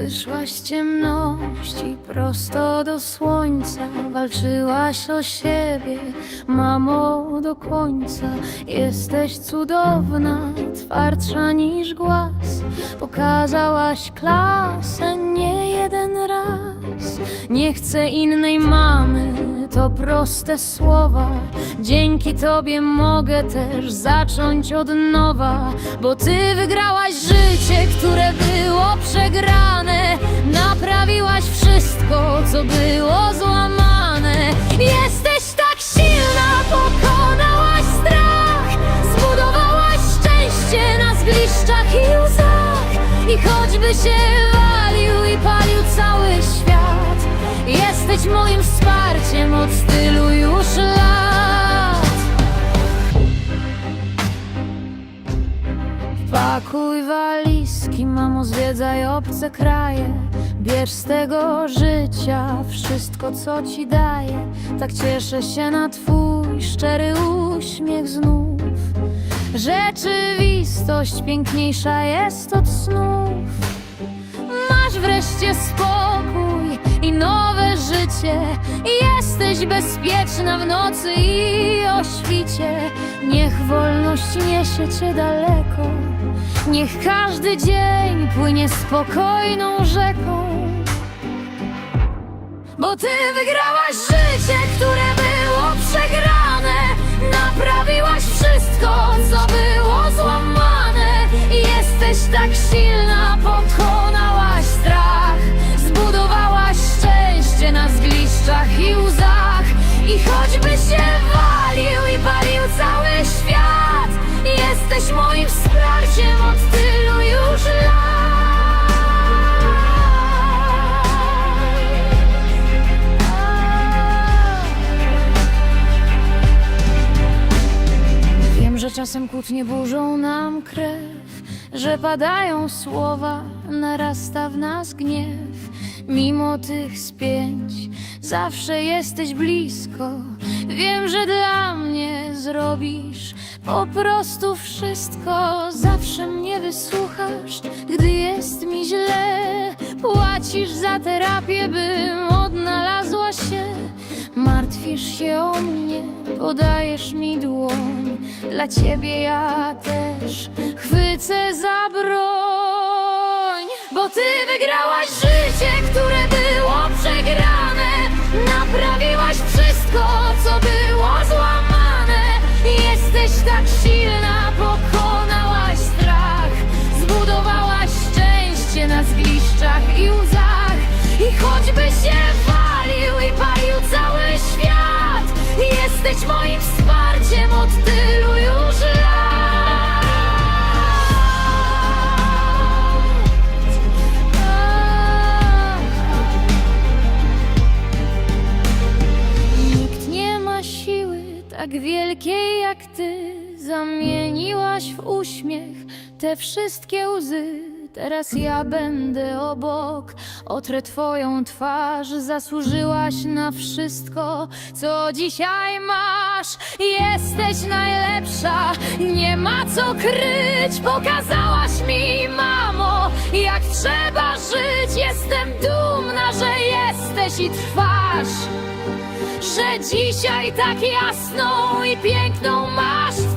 Wyszłaś z ciemności prosto do słońca. Walczyłaś o siebie, mamo, do końca. Jesteś cudowna, twardsza niż głaz. Pokazałaś klasę Nie chcę innej mamy, to proste słowa. Dzięki tobie mogę też zacząć od nowa Bo ty wygrałaś życie, które było przegrane. Naprawiłaś wszystko, co było złamane. Jesteś tak silna, pokonałaś strach. Zbudowałaś szczęście na zgliszczach i I choćby się walił i palił cały świat Jesteś moim wsparciem od tylu już lat. Pakuj walizki, mamo, zwiedzaj obce kraje. Bierz z tego życia wszystko, co ci daje Tak cieszę się na twój szczery uśmiech znów Rzeczywistość piękniejsza jest od snów. Masz wreszcie spokój i nowe życie. Jesteś bezpieczna w nocy i o świcie. Niech wolność niesie cię daleko. Niech każdy dzień płynie spokojną rzeką. Bo ty wygrałaś silna, pokonałaś strach Zbudowałaś szczęście na zgliszczach i łzach. I choćby się walił i palił cały świat Jesteś moim wsparciem od tylu już lat. Czasem kłótnie burzą nam krew, że padają słowa, narasta w nas gniew. Mimo tych spięć zawsze jesteś blisko. Wiem, że dla mnie zrobisz po prostu wszystko. Zawsze mnie wysłuchasz, gdy jest mi źle. Płacisz za terapię, bym odnalazła się. Martwisz się o mnie, podajesz mi dłoń. Dla ciebie ja też chwycę za broń. Bo ty wygrałaś życie, które było przegrane. Naprawiłaś wszystko, co było złamane. Jesteś tak silna, pokonałaś strach. Zbudowałaś szczęście na zgliszczach i łzach. I choćby się tak wielkiej jak ty. Zamieniłaś w uśmiech te wszystkie łzy. Teraz ja będę obok, otrę twoją twarz. Zasłużyłaś na wszystko, co dzisiaj masz. Jesteś najlepsza, nie ma co kryć. Pokazałaś mi, mamo, jak trzeba żyć. Jestem dumna, że jesteś i trwasz że dzisiaj tak jasną i piękną masz